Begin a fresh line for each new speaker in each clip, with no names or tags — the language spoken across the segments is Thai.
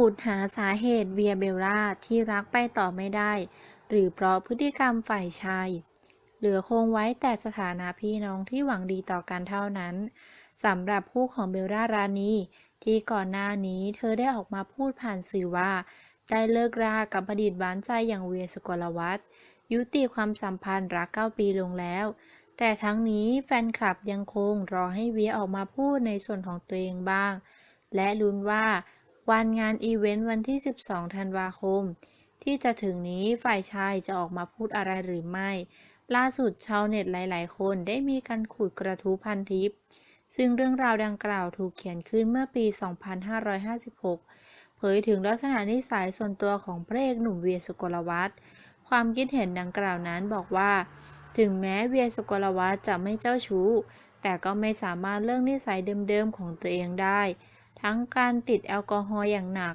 ขุดหาสาเหตุเวียเบลล่าที่รักไปต่อไม่ได้ หรือเพราะพฤติกรรมฝ่ายชาย เหลือคงไว้แต่สถานะพี่น้องที่หวังดีต่อกันเท่านั้นสำหรับคู่ของเบลล่ารานีที่ก่อนหน้านี้เธอได้ออกมาพูดผ่านสื่อว่า ได้เลิกรากับอดีตหวานใจอย่างเวียสกลวัฒน์ยุติความสัมพันธ์รัก 9 ปีลงแล้ว แต่ทั้งนี้แฟนคลับยังคงรอให้เวียออกมาพูดในส่วนของตัวเองบ้าง และลุ้นว่า วันงานอีเวนต์วันที่ 12 ธันวาคม ที่จะถึงนี้ฝ่ายชายจะออกมาพูดอะไรหรือไม่ ล่าสุดชาวเน็ตหลาย ๆ คนได้มีการขุดกระทู้พันทิป ซึ่งเรื่องราวดังกล่าวถูกเขียนขึ้นเมื่อปี 2556 เผยถึงลักษณะนิสัยส่วนตัวของพระเอกหนุ่มเวียสุกลวัฒน์ความคิดเห็นดังกล่าวนั้นบอกว่า ถึงแม้เวียสุกลวัฒน์จะไม่เจ้าชู้ แต่ก็ไม่สามารถเลิกนิสัยเดิม ๆ ของตัวเองได้ ทั้งการติดแอลกอฮอล์อย่างหนัก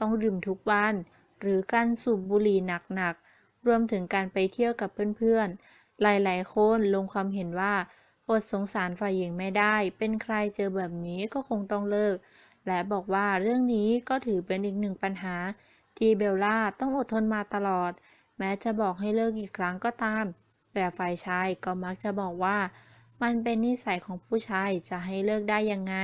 ต้องดื่มทุกวัน หรือการสูบบุหรี่หนักๆ รวมถึงการไปเที่ยวกับเพื่อนๆ หลายๆ คนลงความเห็นว่าอดสงสารฝ่ายหญิงไม่ได้ เป็นใครเจอแบบนี้ก็คงต้องเลิก และบอกว่าเรื่องนี้ก็ถือเป็นอีกหนึ่งปัญหา ที่เบลล่าต้องอดทนมาตลอด แม้จะบอกให้เลิกอีกครั้งก็ตาม แต่ฝ่ายชายก็มักจะบอกว่า มันเป็นนิสัยของผู้ชายจะให้เลิกได้ยังไง